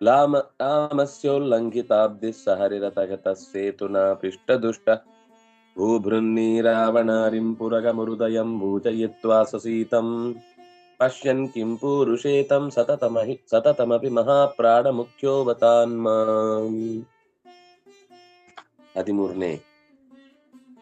लाम लामस्योल्लङ्घिताब्धिः स हरिरतगतः सेतुना पिष्टदुष्ट भूभृन्नीरावणारिं पुरगमुरुदयं भूजयित्वा ससीतम् पश्यन् किं पूरुषेतं सततमहि सततमपि महाप्राणमुख्योऽवतान्माम् ಹದಿಮೂರನೇ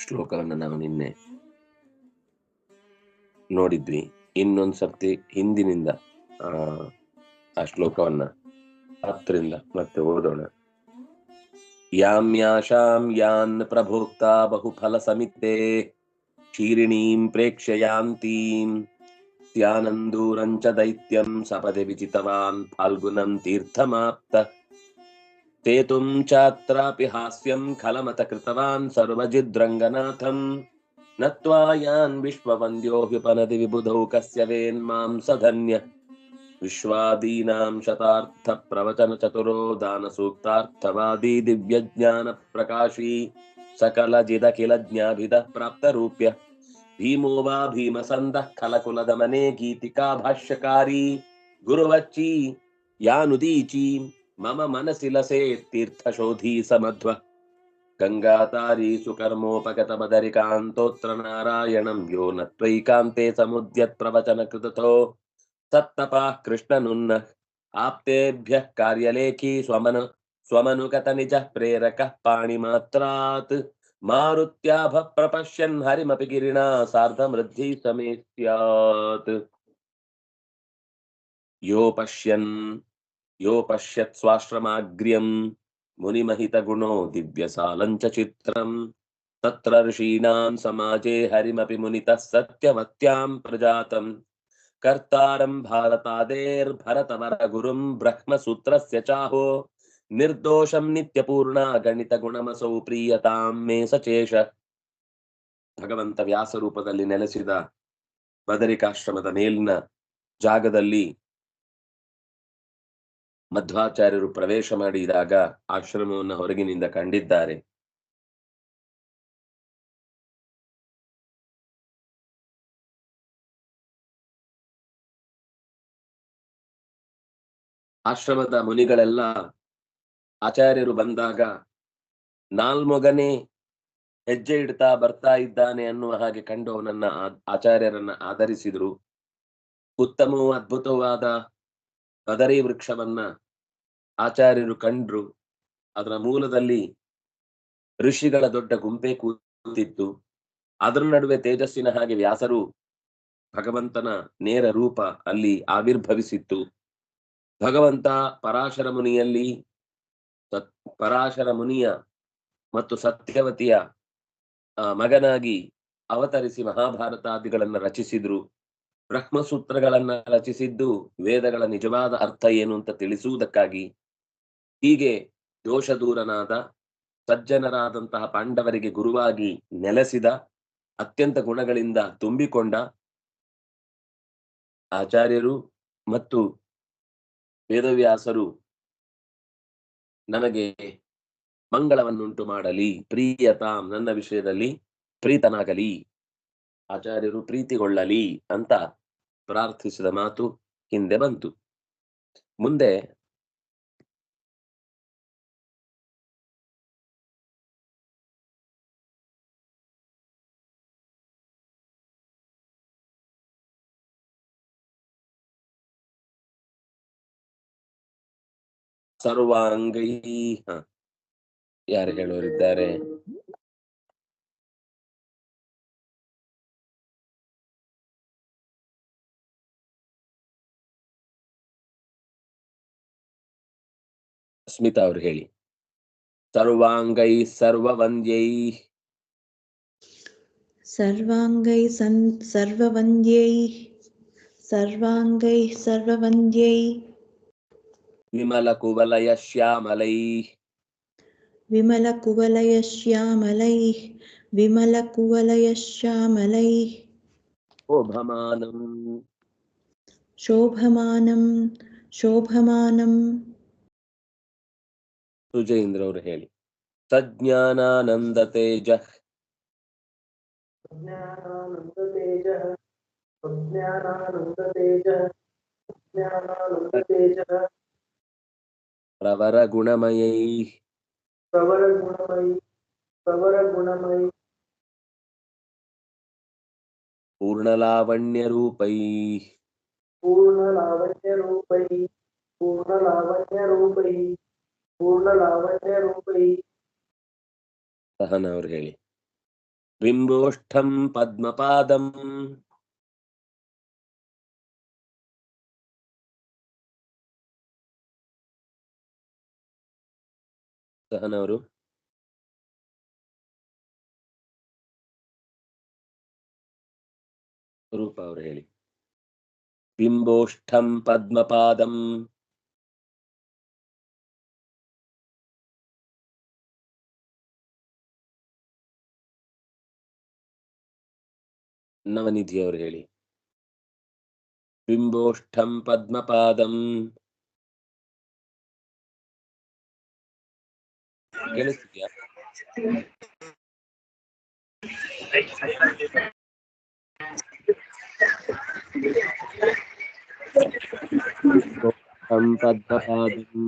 ಶ್ಲೋಕವನ್ನು ನಾವು ನಿನ್ನೆ ನೋಡಿದ್ವಿ ಇನ್ನೊಂದ್ ಸರ್ತಿ ಹಿಂದಿನಿಂದ ಆ ಶ್ಲೋಕವನ್ನ. ಹತ್ತರಿಂದ ಮತ್ತೆ ಓದೋಣ. ಯಾಮ್ಯಾಶಾಂ ಯಾನ್ ಪ್ರಭೋಕ್ತ ಬಹುಫಲ ಸಮಿತೆ. ಕ್ಷೀರಿಣೀಂ ಪ್ರೇಕ್ಷಯಾಂತೀಂ. ತ್ಯಾನಂದೂರಂಚ ದೈತ್ಯಂ ಸಪದೆ ವಿಚಿತವಾನ್ ಫಾಲ್ಗುನಂ ತೀರ್ಥಮಾಪ್ತ. ತೇತುಂ ಚಾತ್ರಾಪಿ ಹಾಸ್ಯಂ ಖಲಮತ ಕೃತವಾನ್ ಸರ್ವಜಿದ್ರಂಗನಾಥಂ. ನತ್ವಾ ಯಾನ್ ವಿಶ್ವವಂದ್ಯೋ ಹ್ಯುಪನದಿ ವಿಬುಧೌ ಕಸ್ಯ ವೇನ್ಮಾಂ ಸಧನ್ಯ. विश्वादीनां शतार्थप्रवचनचतुरो दानसूक्तार्थवादी दिव्यज्ञानप्रकाशी सकलजिदखिलज्ञाभिदः प्राप्तरूप्य भीमो वा भीमसन्दः खलकुलदमने गीतिका भाष्यकारी गुरुवच्ची यानुदीची मम मनसि लसे तीर्थशोधी समध्व। गङ्गातारी सुकर्मोपगतबदरिकान्तोऽत्र नारायणं यो न त्वैकान्ते समुद्यत्प्रवचनकृततो। सत्तपाः कृष्णनुन्नः। आप्तेभ्यः कार्यलेखी स्वमनु, स्वमनुगतनिजः प्रेरकः पाणिमात्रात्। मारुत्याभः प्रपश्यन् हरिमपि गिरिणा सार्धमृद्धि समे स्यात् यो पश्यन् यो पश्यत् स्वाश्रमाग्र्यम्, मुनिमहितगुणो दिव्यसालञ्च चित्रम्। तत्र ऋषीणाम् समाजे हरिमपि मुनितः सत्यवत्यां प्रजातम्। ಕರ್ತಾರಂ ಭಾರತಾದೇರ್ ಭರತವರ ಗುರುಂ ಬ್ರಹ್ಮಸೂತ್ರಸ್ಯ ಚಾಹೋ. ನಿರ್ದೋಷಂ ನಿತ್ಯಪೂರ್ಣ ಗಣಿತ ಗುಣಮಸೌ ಪ್ರಿಯತಾಂ ಮೇ ಸಚೇಷ ಭಗವಂತ ವ್ಯಾಸ ರೂಪದಲ್ಲಿ ನೆಲೆಸಿದ ಬದರಿಕಾಶ್ರಮದ ಮೇಲಿನ ಜಾಗದಲ್ಲಿ ಮಧ್ವಾಚಾರ್ಯರು ಪ್ರವೇಶ ಮಾಡಿದಾಗ ಆಶ್ರಮವನ್ನು ಹೊರಗಿನಿಂದ ಕಂಡಿದ್ದಾರೆ. ಆಶ್ರಮದ ಮುನಿಗಳೆಲ್ಲ ಆಚಾರ್ಯರು ಬಂದಾಗ, ನಾಲ್ಮೊಗನೇ ಹೆಜ್ಜೆ ಇಡ್ತಾ ಬರ್ತಾ ಇದ್ದಾನೆ ಅನ್ನುವ ಹಾಗೆ ಕಂಡು ಅವನನ್ನ ಆಚಾರ್ಯರನ್ನ ಆಧರಿಸಿದ್ರು. ಉತ್ತಮವೂ ಅದ್ಭುತವಾದ ಬದರಿ ವೃಕ್ಷವನ್ನ ಆಚಾರ್ಯರು ಕಂಡ್ರು. ಅದರ ಮೂಲದಲ್ಲಿ ಋಷಿಗಳ ದೊಡ್ಡ ಗುಂಪೆ ಕೂತಿತ್ತು. ಅದರ ನಡುವೆ ತೇಜಸ್ಸಿನ ಹಾಗೆ ವ್ಯಾಸರು ಭಗವಂತನ ನೇರ ರೂಪ ಅಲ್ಲಿ ಆವಿರ್ಭವಿಸಿತ್ತು. ಭಗವಂತ ಪರಾಶರ ಮುನಿಯಲ್ಲಿ ಸತ್ ಪರಾಶರ ಮುನಿಯ ಮತ್ತು ಸತ್ಯವತಿಯ ಮಗನಾಗಿ ಅವತರಿಸಿ ಮಹಾಭಾರತಾದಿಗಳನ್ನ ರಚಿಸಿದ್ರು. ಬ್ರಹ್ಮಸೂತ್ರಗಳನ್ನ ರಚಿಸಿದ್ದು ವೇದಗಳ ನಿಜವಾದ ಅರ್ಥ ಏನು ಅಂತ ತಿಳಿಸುವುದಕ್ಕಾಗಿ. ಹೀಗೆ ದೋಷದೂರನಾದ ಸಜ್ಜನರಾದಂತಹ ಪಾಂಡವರಿಗೆ ಗುರುವಾಗಿ ನೆಲೆಸಿದ ಅತ್ಯಂತ ಗುಣಗಳಿಂದ ತುಂಬಿಕೊಂಡ ಆಚಾರ್ಯರು ಮತ್ತು ವೇದವ್ಯಾಸರು ನನಗೆ ಮಂಗಳವನ್ನುಂಟು ಮಾಡಲಿ ಪ್ರಿಯತಾಂ ನನ್ನ ವಿಷಯದಲ್ಲಿ ಪ್ರೀತನಾಗಲಿ, ಆಚಾರ್ಯರು ಪ್ರೀತಿಗೊಳ್ಳಲಿ ಅಂತ ಪ್ರಾರ್ಥಿಸಿದ ಮಾತು ಹಿಂದೆ ಬಂತು. ಮುಂದೆ ಸರ್ವಾಂಗೈ ಯಾರು ಹೇಳೋರಿದ್ದಾರೆ ಸ್ಮಿತಾ ಅವ್ರು ಹೇಳಿ ಸರ್ವಾಂಗೈ ಸರ್ವವಂದ್ಯೈ ಸರ್ವಾಂಗೈ ಸನ್ ಸರ್ವವಂದ್ಯೈ ಸರ್ವಾಂಗೈ ಸರ್ವವಂದ್ಯೈ ವಿಮಲ ಕುವಲಯ ಶ್ಯಾಮಲೈ विमलकुवलयश्यामलैः विमलकुवलयश्यामलैः ಶೋಭಮಾನಂ शोभमानं शोभमानं ಸುಜೇಂದ್ರ ಅವರು ಹೇಳಿ ಸಜ್ಞಾನಾನಂದ ತೇಜ ज्ञानानन्दतेजः ज्ञानानन्दतेजः प्रवरगुणमयैः। प्रवरगुणमयी। प्रवरगुणमयी पूर्णलावण्यरूपैः। पूर्णलावण्यरूपैः। पूर्णलावण्यरूपैः। पूर्णलावण्यरूपैः सहनवर् हेळि बिम्बोष्ठं पद्मपादम्। ಸಹನ ಅವ್ರು? ರೂಪ ಅವರು ಹೇಳಿ. ಬಿಂಬೋಷ್ಠಂ ಪದ್ಮಪಾದಂ. ನವನಿಧಿ ಅವರು ಹೇಳಿ. ಬಿಂಬೋಷ್ಠಂ ಪದ್ಮಪಾದಂ. ಕೇಳಿಸ್ತಿದ್ಯಾ ಬಿಂಬೋಷ್ಠಂ ಪದ್ಮಪಾದಂ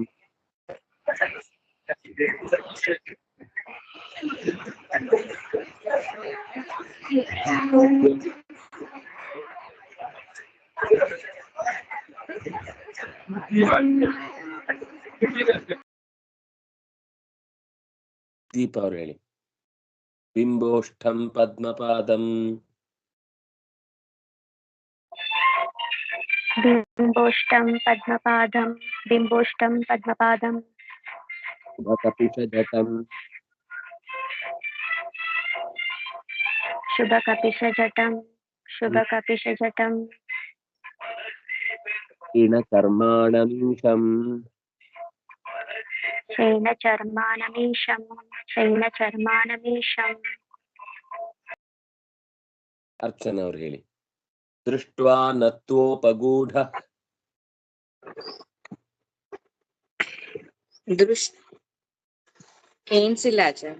ದೀಪ दीपावलिणि बिम्बोष्ठं पद्मपादम् बिम्बोष्टं पद्मपादं बिम्बोष्टं पद्मपादं शुभकपिशजटम् शुभकपिशजटं शुभकपिशजटं क्षीणकर्माणमीशम् शैनचर्मानमीशं शैनचर्मानमीशं ಅರ್ಚನಾ ಅವ್ರು ಹೇಳಿ ದೃಷ್ಟ್ವಾ ನತ್ವೋಪಗೂಢ ದೃಶ್ ಕೇಳಿಸಿಲ್ಲ ಆಚಾರ್ಯ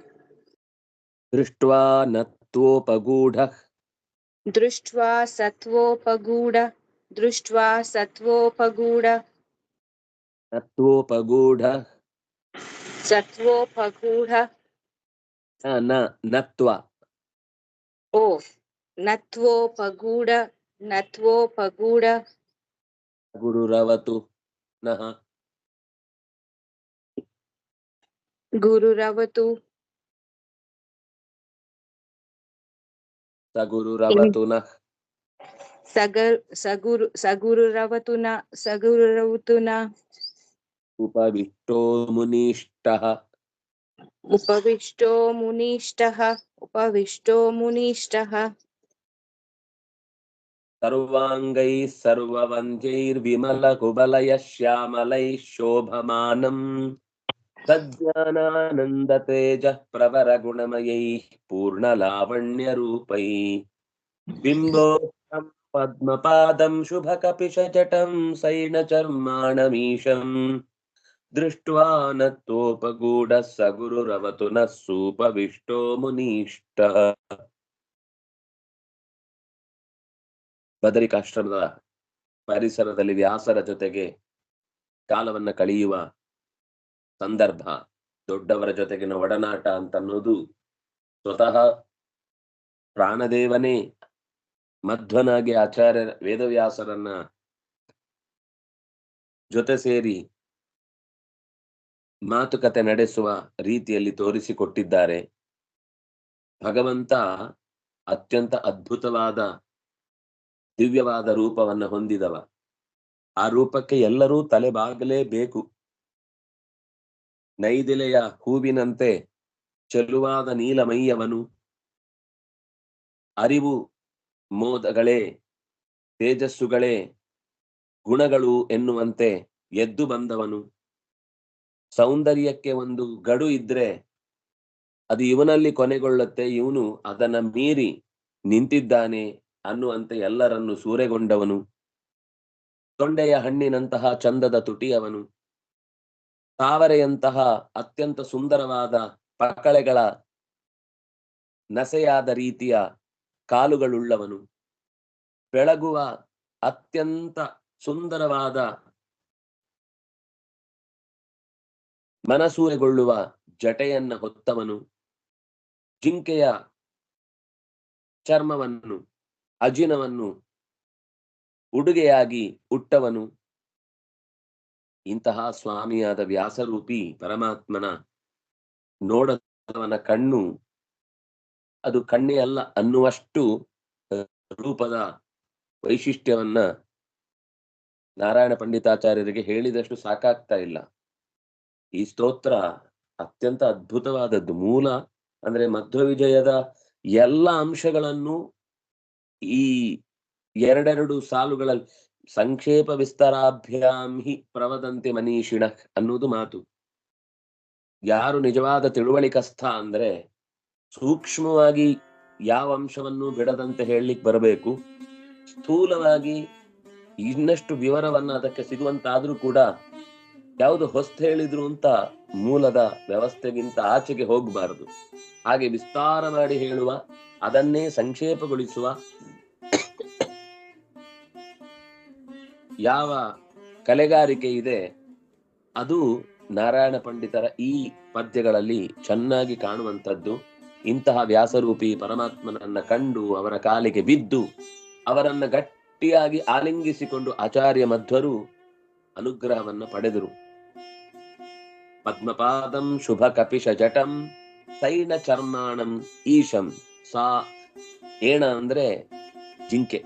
ದೃಷ್ಟ್ವಾ ನತ್ವೋಪಗೂಢ ದೃಷ್ಟ್ವಾ ಸತ್ವೋಪಗೂಢ ದೃಷ್ಟ್ವಾ ಸತ್ವೋಪಗೂಢ ನತ್ವೋಪಗೂಢ సత్వోపగూఢ నత్వ ఓ నత్వోపగూఢ నత్వోపగూఢ గురురవతు నః గురురవతు సగురురవతు నః సగరు సగురు సగురురవతున సగురురవతున ಸಗುರುರವತು ನ ಸಗುರುರವತು ನ ಉಪವಿಷ್ಟೋ ಮುನಿಷ್ಟಃ ಉಪವಿಷ್ಟೋ ಮುನಿಷ್ಟಃ ಉಪವಿಷ್ಟೋ ಮುನಿಷ್ಟಃ ಸರ್ವಾಂಗೈ ಸರ್ವವಂದ್ಯೈರ್ವಿಮಲ ಶ್ಯಾಮಲೈಃ ಶೋಭಮಾನಂ ಸಜ್ಞಾನಾನಂದತೇಜ ಪ್ರವರ ಗುಣಮಯೈಃ ದೃಷ್ಟ್ವಾ ನತ್ವೋಪಗೂಢ ಸ ಗುರುರವತು ನಃ ಸೂಪವಿಷ್ಟೋ ಮುನೀಷ್ಟಃ. ಬದರಿಕಾಶ್ರಮದ ಪರಿಸರದಲ್ಲಿ ವ್ಯಾಸರ ಜೊತೆಗೆ ಕಾಲವನ್ನ ಕಳೆಯುವ ಸಂದರ್ಭ, ದೊಡ್ಡವರ ಜೊತೆಗಿನ ಒಡನಾಟ ಅಂತನ್ನೋದು ಸ್ವತಃ ಪ್ರಾಣದೇವನೇ ಮಧ್ವನಾಗಿ ಆಚಾರ್ಯ ವೇದವ್ಯಾಸರನ್ನ ಜೊತೆ ಸೇರಿ ಮಾತುಕತೆ ನಡೆಸುವ ರೀತಿಯಲ್ಲಿ ತೋರಿಸಿಕೊಟ್ಟಿದ್ದಾರೆ. ಭಗವಂತ ಅತ್ಯಂತ ಅದ್ಭುತವಾದ, ದಿವ್ಯವಾದ ರೂಪವನ್ನ ಹೊಂದಿದವ. ಆ ರೂಪಕ್ಕೆ ಎಲ್ಲರೂ ತಲೆಬಾಗಲೇಬೇಕು. ನೈದಿಲೆಯ ಹೂವಿನಂತೆ ಚೆಲುವಾದ ನೀಲಮಯ್ಯವನು ಅರಿವು ಮೋದಗಳೇ, ತೇಜಸ್ಸುಗಳೇ, ಗುಣಗಳು ಎನ್ನುವಂತೆ ಎದ್ದು ಬಂದವನು. ಸೌಂದರ್ಯಕ್ಕೆ ಒಂದು ಗಡು ಇದ್ರೆ ಅದು ಇವನಲ್ಲಿ ಕೊನೆಗೊಳ್ಳುತ್ತೆ, ಇವನು ಅದನ್ನ ಮೀರಿ ನಿಂತಿದ್ದಾನೆ ಅನ್ನುವಂತೆ ಎಲ್ಲರನ್ನು ಸೂರೆಗೊಂಡವನು. ತೊಂಡೆಯ ಹಣ್ಣಿನಂತಹ ಚಂದದ ತುಟಿಯವನು. ತಾವರೆಯಂತಹ ಅತ್ಯಂತ ಸುಂದರವಾದ ಪಕಳೆಗಳ ನಸೆಯಾದ ರೀತಿಯ ಕಾಲುಗಳುಳ್ಳವನು. ಬೆಳಗುವ ಅತ್ಯಂತ ಸುಂದರವಾದ ಮನಸೂರೆಗೊಳ್ಳುವ ಜಟೆಯನ್ನ ಹೊತ್ತವನು, ಜಿಂಕೆಯ ಚರ್ಮವನ್ನು, ಅಜಿನವನ್ನು ಉಡುಗೆಯಾಗಿ ಉಟ್ಟವನು. ಇಂತಹ ಸ್ವಾಮಿಯಾದ ವ್ಯಾಸರೂಪಿ ಪರಮಾತ್ಮನ ನೋಡವನ ಕಣ್ಣು ಅದು ಕಣ್ಣೇ ಅಲ್ಲ, ಅನ್ನುವಷ್ಟು ರೂಪದ ವೈಶಿಷ್ಟ್ಯವನ್ನ ನಾರಾಯಣ ಪಂಡಿತಾಚಾರ್ಯರಿಗೆ ಹೇಳಿದಷ್ಟು ಸಾಕಾಗ್ತಾ ಇಲ್ಲ. ಈ ಸ್ತೋತ್ರ ಅತ್ಯಂತ ಅದ್ಭುತವಾದದ್ದು. ಮೂಲ ಅಂದ್ರೆ ಮಧ್ವ ವಿಜಯದ ಎಲ್ಲ ಅಂಶಗಳನ್ನು ಈ ಎರಡೆರಡು ಸಾಲುಗಳಲ್ಲಿ ಸಂಕ್ಷೇಪ ವಿಸ್ತಾರಾಭ್ಯಾಂ ಹಿ ಪ್ರವದಂತೆ ಮನೀಷಿಣ ಅನ್ನುವುದು ಮಾತು. ಯಾರು ನಿಜವಾದ ತಿಳುವಳಿಕಸ್ಥ ಅಂದ್ರೆ ಸೂಕ್ಷ್ಮವಾಗಿ ಯಾವ ಅಂಶವನ್ನು ಬಿಡದಂತೆ ಹೇಳಲಿಕ್ಕೆ ಬರಬೇಕು. ಸ್ಥೂಲವಾಗಿ ಇನ್ನಷ್ಟು ವಿವರವನ್ನ ಅದಕ್ಕೆ ಸಿಗುವಂತಾದ್ರೂ ಕೂಡ ಯಾವುದು ಹೊಸ್ತು ಹೇಳಿದ್ರು ಅಂತ ಮೂಲದ ವ್ಯವಸ್ಥೆಗಿಂತ ಆಚೆಗೆ ಹೋಗಬಾರದು. ಹಾಗೆ ವಿಸ್ತಾರ ಮಾಡಿ ಹೇಳುವ, ಅದನ್ನೇ ಸಂಕ್ಷೇಪಗೊಳಿಸುವ, ಯಾವ ಕಲೆಗಾರಿಕೆ ಇದೆ, ಅದು ನಾರಾಯಣ ಪಂಡಿತರ ಈ ಪದ್ಯಗಳಲ್ಲಿ ಚೆನ್ನಾಗಿ ಕಾಣುವಂಥದ್ದು. ಇಂತಹ ವ್ಯಾಸರೂಪಿ ಪರಮಾತ್ಮನನ್ನ ಕಂಡು ಅವರ ಕಾಲಿಗೆ ಬಿದ್ದು ಅವರನ್ನ ಗಟ್ಟಿಯಾಗಿ ಆಲಿಂಗಿಸಿಕೊಂಡು ಆಚಾರ್ಯ ಮಧ್ವರು ಅನುಗ್ರಹವನ್ನ ಪಡೆದರು. ಪದ್ಮಪಾದಂ ಶುಭ ಕಪಿಶ ಜಟಂ ಸೈನ ಚರ್ಮಾಣಂ ಈಶಂ ಸಾ ಏಣ ಅಂದ್ರೆ ಜಿಂಕೆ.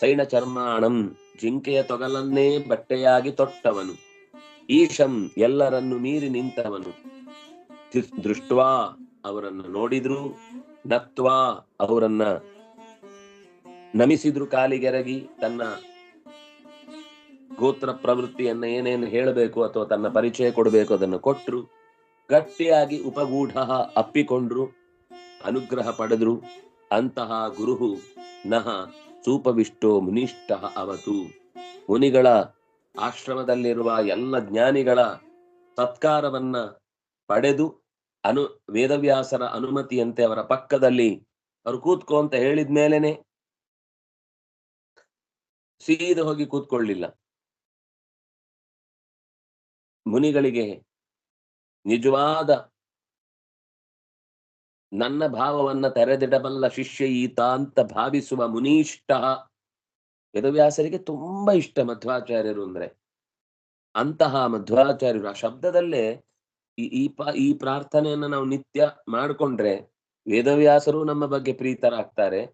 ಸೈನ ಚರ್ಮಾಣಂ ಜಿಂಕೆಯ ತೊಗಲನ್ನೇ ಬಟ್ಟೆಯಾಗಿ ತೊಟ್ಟವನು. ಈಶಂ ಎಲ್ಲರನ್ನು ಮೀರಿ ನಿಂತವನು. ದೃಷ್ಟ್ವಾ ಅವರನ್ನು ನೋಡಿದ್ರು, ನತ್ವಾ ಅವರನ್ನ ನಮಿಸಿದ್ರು ಕಾಲಿಗೆರಗಿ ತನ್ನ ಗೋತ್ರ ಪ್ರವೃತ್ತಿಯನ್ನ ಏನೇನು ಹೇಳಬೇಕು ಅಥವಾ ತನ್ನ ಪರಿಚಯ ಕೊಡಬೇಕು ಅದನ್ನು ಕೊಟ್ಟರು ಗಟ್ಟಿಯಾಗಿ ಉಪಗೂಢ ಅಪ್ಪಿಕೊಂಡ್ರು, ಅನುಗ್ರಹ ಪಡೆದ್ರು. ಅಂತಹ ಗುರುಹು ನಹ ಸೂಪವಿಷ್ಟೋ ಮುನಿಷ್ಠ ಅವತು. ಮುನಿಗಳ ಆಶ್ರಮದಲ್ಲಿರುವ ಎಲ್ಲ ಜ್ಞಾನಿಗಳ ಸತ್ಕಾರವನ್ನ ಪಡೆದು ಅನು ವೇದವ್ಯಾಸರ ಅನುಮತಿಯಂತೆ ಅವರ ಪಕ್ಕದಲ್ಲಿ ಅವರು ಕೂತ್ಕೋ ಅಂತ ಹೇಳಿದ್ಮೇಲೆನೆ ಸೀದ ಹೋಗಿ ಕೂತ್ಕೊಳ್ಳಿಲ್ಲ. ಮುನಿಗಳಿಗೆ ನಿಜವಾದ ನನ್ನ ಭಾವವನ್ನ ತೆರೆದಿಡಬಲ್ಲ ಶಿಷ್ಯ ಈತ ಅಂತ ಭಾವಿಸುವ ಮುನೀಷ್ಟ ವೇದವ್ಯಾಸರಿಗೆ ತುಂಬಾ ಇಷ್ಟ ಮಧ್ವಾಚಾರ್ಯರು ಅಂದ್ರೆ. ಅಂತಹ ಮಧ್ವಾಚಾರ್ಯರು ಆ ಶಬ್ದದಲ್ಲೇ ಈ ಈ ಪ್ರಾರ್ಥನೆಯನ್ನ ನಾವು ನಿತ್ಯ ಮಾಡ್ಕೊಂಡ್ರೆ ವೇದವ್ಯಾಸರು ನಮ್ಮ ಬಗ್ಗೆ ಪ್ರೀತರಾಗ್ತಾರೆ.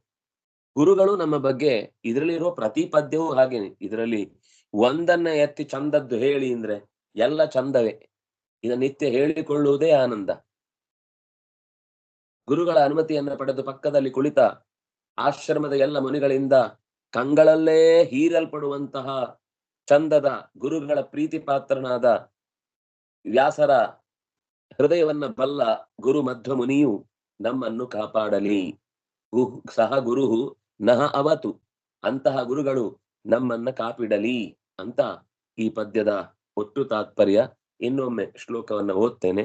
ಗುರುಗಳು ನಮ್ಮ ಬಗ್ಗೆ ಇದರಲ್ಲಿರೋ ಪ್ರತಿ ಪದ್ಯವೂ ಹಾಗೇನೆ. ಇದರಲ್ಲಿ ಒಂದನ್ನ ಎತ್ತಿ ಚಂದದ್ದು ಹೇಳಿ ಅಂದ್ರೆ ಎಲ್ಲ ಚಂದವೇ ಇದ ನಿತ್ಯ ಹೇಳಿಕೊಳ್ಳುವುದೇ ಆನಂದ. ಗುರುಗಳ ಅನುಮತಿಯನ್ನ ಪಡೆದು ಪಕ್ಕದಲ್ಲಿ ಕುಳಿತ ಆಶ್ರಮದ ಎಲ್ಲ ಮುನಿಗಳಿಂದ ಕಂಗಳಲ್ಲೇ ಹೀರಲ್ಪಡುವಂತಹ ಚಂದದ ಗುರುಗಳ ಪ್ರೀತಿ ಪಾತ್ರನಾದ ವ್ಯಾಸರ ಹೃದಯವನ್ನ ಬಲ್ಲ ಗುರು ಮಧ್ವ ಮುನಿಯು ನಮ್ಮನ್ನು ಕಾಪಾಡಲಿ. ಸಹ ಗುರು ನಹ ಅವತು, ಅಂತಹ ಗುರುಗಳು ನಮ್ಮನ್ನ ಕಾಪಿಡಲಿ ಅಂತ ಈ ಪದ್ಯದ ಒಟ್ಟು ತಾತ್ಪರ್ಯ ಇನ್ನೊಮ್ಮೆ ಶ್ಲೋಕವನ್ನ ಓದ್ತೇನೆ.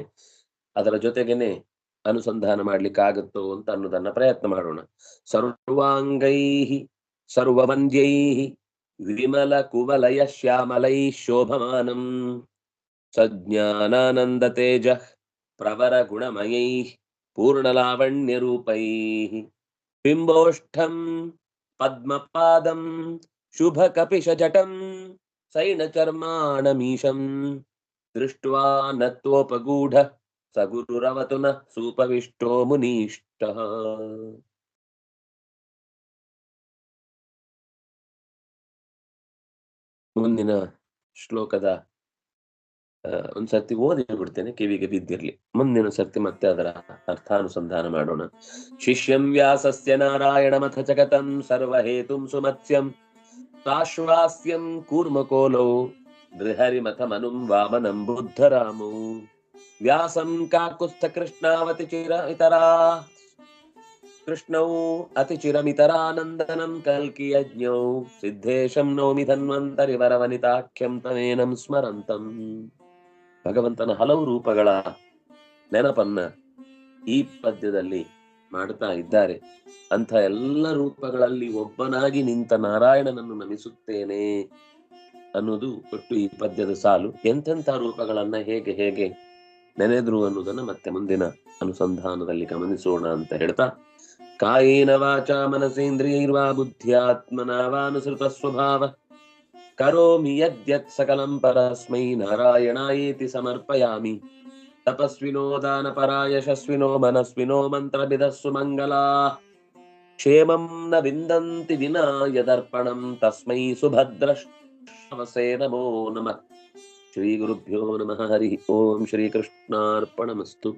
ಅದರ ಜೊತೆಗೇನೆ ಅನುಸಂಧಾನ ಮಾಡ್ಲಿಕ್ಕಾಗತ್ತೋ ಅಂತ ಅನ್ನೋದನ್ನ ಪ್ರಯತ್ನ ಮಾಡೋಣ. ಸರ್ವಾಂಗೈ ಸರ್ವವಂದ್ಯೈ ವಿಮಲ ಕುವಲಯ ಶ್ಯಾಮಲೈ ಶೋಭಮಾನಂ ಸಜ್ಞಾನಾನಂದ ತೇಜ ಪ್ರವರ ಗುಣಮಯೈ ಪೂರ್ಣಲಾವಣ್ಯರೂಪೈ ಬಿಂಬೋಷ್ಠಂ ಪದ್ಮಪಾದಂ ಶುಭ ಕಪಿಶ ಜಟಂ ಸೈನ ಚರ್ಮಾಣಮೀಶಂ ದೃಷ್ಟ್ವಾ ನತ್ವೋಪಗೂಢ ಗುರುರವತು ನ ಸೂಪವಿಷ್ಟೋ ಮುನೀಷ್ಟ ಮುಂದಿನ ಶ್ಲೋಕದ ಒಂದ್ ಸರ್ತಿ ಓದಿ ಬಿಡ್ತೇನೆ ಕಿವಿಗೆ ಬಿದ್ದಿರ್ಲಿ. ಮುಂದಿನ ಸರ್ತಿ ಮತ್ತೆ ಅದರ ಅರ್ಥಾನುಸಂಧಾನ ಮಾಡೋಣ. ಶಿಷ್ಯಂ ವ್ಯಾಸಸ್ಯ ನಾರಾಯಣಮಥ ಜಗತಂ ಸರ್ವಹೇತುಂ ಸುಮತ್ಸ್ಯಂ ತಾಶ್ವಾಸ್ಯಂ ಕೂರ್ಮಕೋಲೌ ನೃಹರಿಮಥ ಮನುಂ ವಾಮನಂ ಬುದ್ಧರಾಮೌ ವ್ಯಾಸಂ ಕಾಕುಸ್ಥ ಕೃಷ್ಣಾವತಿ ಚಿರ ಇತರ ಕೃಷ್ಣೌ ಅತಿ ಚಿರಮಿತರಾನಂದನಂ ಕಲ್ಕಿ ಯಜ್ಞೌ ಸಿದ್ಧೇಶಂ ನೌಮಿ ಧನ್ವಂತರಿ ವರವನಿತಾಖ್ಯಂ ತಮೇನಂ ಸ್ಮರಂತಂ. ಭಗವಂತನ ಹಲವು ರೂಪಗಳ ನೆನಪನ್ನ ಈ ಪದ್ಯದಲ್ಲಿ ಮಾಡ್ತಾ ಇದ್ದಾರೆ. ಅಂಥ ಎಲ್ಲ ರೂಪಗಳಲ್ಲಿ ಒಬ್ಬನಾಗಿ ನಿಂತ ನಾರಾಯಣನನ್ನು ನಮಿಸುತ್ತೇನೆ ಅನ್ನೋದು ಒಟ್ಟು ಈ ಪದ್ಯದ ಸಾಲು. ಎಂತೆಂಥ ರೂಪಗಳನ್ನ ಹೇಗೆ ಹೇಗೆ ನೆನೆದ್ರು ಅನ್ನೋದನ್ನ ಮತ್ತೆ ಮುಂದಿನ ಅನುಸಂಧಾನದಲ್ಲಿ ಗಮನಿಸೋಣ ಅಂತ ಹೇಳ್ತಾ, ಕಾಯೇನ ವಾಚ ಮನಸೇಂದ್ರಿಯೈರ್ವಾ ಬುದ್ಧ್ಯಾತ್ಮನಾವಾನುಸೃತ ಸ್ವಭಾವ, ಕರೋಮಿ ಯದ್ಯತ್ ಸಕಲಂ ಪರಸ್ಮೈ ನಾರಾಯಣಾಯೇತಿ ಸಮರ್ಪಯಾಮಿ. తపస్వినో దానపరాయశస్వినో మనస్వినో మంత్రవిధస్సు మంగళా. క్షేమం న విందంతి వినా యదర్పణం తస్మై సుభద్రవసే నమో నమ. శ్రీ గురుభ్యో నమ. హరి ఓం శ్రీకృష్ణార్పణమస్తు.